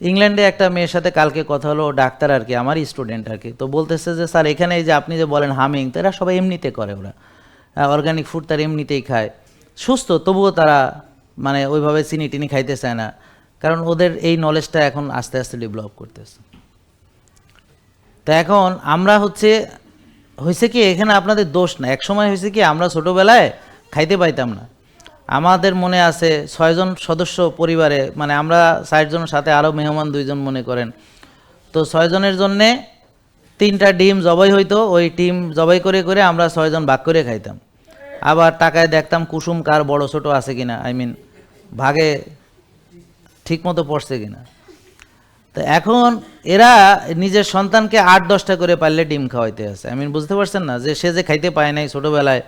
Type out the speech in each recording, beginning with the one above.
ইংল্যান্ডে একটা মেয়ের সাথে কালকে কথা হলো ডাক্তার আর কি, আমারই স্টুডেন্ট আর কি। তো বলতেছে যে, স্যার, এখানে যে আপনি যে বলেন হামিং, তো এরা সবাই এমনিতে করে ওরা। অর্গানিক ফুড তারা এমনিতেই খায়। সুস্থ, তবুও তারা মানে ওইভাবে চিনি টিনি খাইতে চায় না। কারণ ওদের এই নলেজটা এখন আস্তে আস্তে ডেভেলপ করতেছে। তো এখন আমরা হচ্ছে হয়েছে কি, এখানে আপনাদের দোষ না। এক সময় হয়েছে কি, আমরা ছোটোবেলায় খাইতে পাইতাম না। আমাদের মনে আছে ছয়জন সদস্য পরিবারে মানে আমরা ষাটজনের সাথে আরও মেহমান দুইজন মনে করেন। তো ছয়জনের জন্যে তিনটা ডিম জবাই হইতো, ওই ডিম জবাই করে করে আমরা ছয়জন ভাগ করে খাইতাম। আবার টাকায় দেখতাম কুসুম কার বড় ছোট আছে কিনা আই মিন ভাগে ঠিক মতো পড়ছে কিনা। তো এখন এরা নিজের সন্তানকে আট দশটা করে পারলে ডিম খাওয়াইতে আছে আমি বুঝতে পারছেন না যে সে যে খাইতে পায় নাই ছোটোবেলায়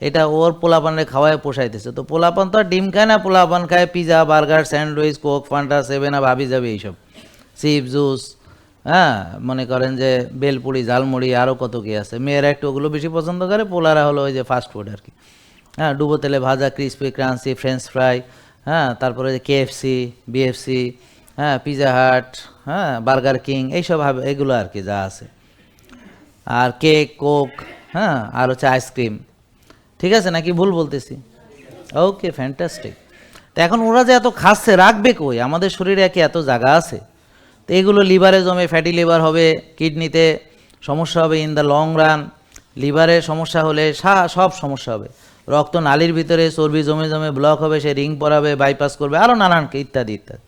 এটা ওর পোলাপানের খাওয়ায় পোষাইতেছে। তো পোলাপান তো আর ডিম খায় না, পোলাপান খায় pizza, burger, sandwich, Coke Fanta seven হাবি যাবে এইসব। চিপ জুস হ্যাঁ মনে করেন যে বেলপুরি, ঝালমুড়ি আরও কত কি আছে। মেয়েরা একটু ওগুলো বেশি পছন্দ করে, পোলারা হলো ওই যে ফাস্ট ফুড আর কি। হ্যাঁ ডুবো তেলে ভাজা ক্রিসপি ক্রান্সি ফ্রেঞ্চ ফ্রাই হ্যাঁ তারপরে যে কেএফসি বিএফসি হ্যাঁ পিজা হাট হ্যাঁ বার্গার কিং এইসব হবে, এগুলো আর কি যা আছে। আর কেক কোক হ্যাঁ আর হচ্ছে আইসক্রিম ঠিক আছে নাকি ভুল বলতেছি? ওকে ফ্যান্টাস্টিক তো এখন ওরা যে এত খাচ্ছে রাখবে কই? আমাদের শরীরে কি এত জায়গা আছে? তো এগুলো লিভারে জমে ফ্যাটি লিভার হবে, কিডনিতে সমস্যা হবে ইন দ্য লং রান লিভারে সমস্যা হলে সব সমস্যা হবে। রক্ত নালীর ভিতরে চর্বি জমে জমে ব্লক হবে, সে রিং পরাবে বাইপাস করবে আরও নানানকে ইত্যাদি ইত্যাদি।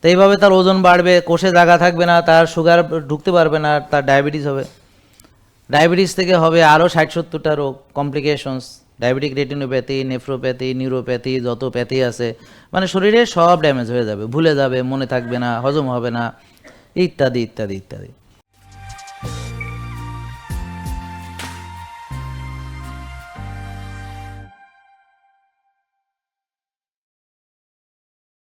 তো এইভাবে তার ওজন বাড়বে, কোষে জায়গা থাকবে না, তার সুগার ঢুকতে পারবে না, তার ডায়াবেটিস হবে। ডায়াবেটিস থেকে হবে আরও ষাট সত্তরটা রোগ complications diabetic retinopathy nephropathy neuropathy যত প্যাথি আছে মানে শরীরে সব ড্যামেজ হয়ে যাবে, ভুলে যাবে, মনে থাকবে না, হজম হবে না, ইত্যাদি ইত্যাদি ইত্যাদি।